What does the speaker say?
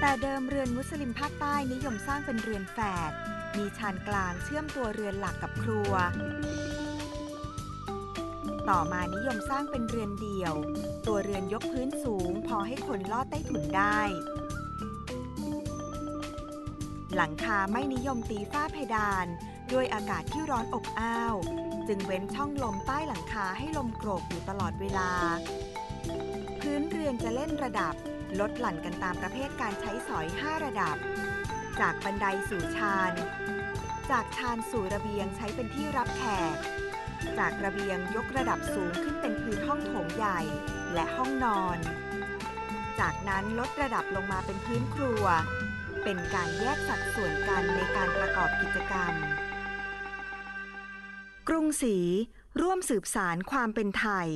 แต่เดิมเรือนมุสลิมภาคใต้นิยมสร้างเป็นเรือนแฝด มีชานกลางเชื่อมตัวเรือนหลักกับครัว ต่อมานิยมสร้างเป็นเรือนเดี่ยว ตัวเรือนยกพื้นสูง พอให้คนลอดใต้ถุนได้ หลังคาไม่นิยมตีฝ้าเพดาน ด้วยอากาศที่ร้อนอบอ้าว จึงเว้นช่องลมใต้หลังคาให้ลมโกรกอยู่ตลอดเวลา พื้นเรือนจะเล่นระดับ ลดหลั่นกันตามประเภทการใช้สอย 5 ระดับ จากบันไดสู่ชาน จากชานสู่ระเบียงใช้เป็นที่รับแขก จากระเบียงยกระดับสูงขึ้นเป็นพื้นห้องโถงใหญ่และห้องนอน จากนั้นลดระดับลงมาเป็นพื้นครัว เป็นการแยกสัดส่วนกันในการประกอบกิจกรรม กรุงศรีร่วมสืบสารความเป็นไทย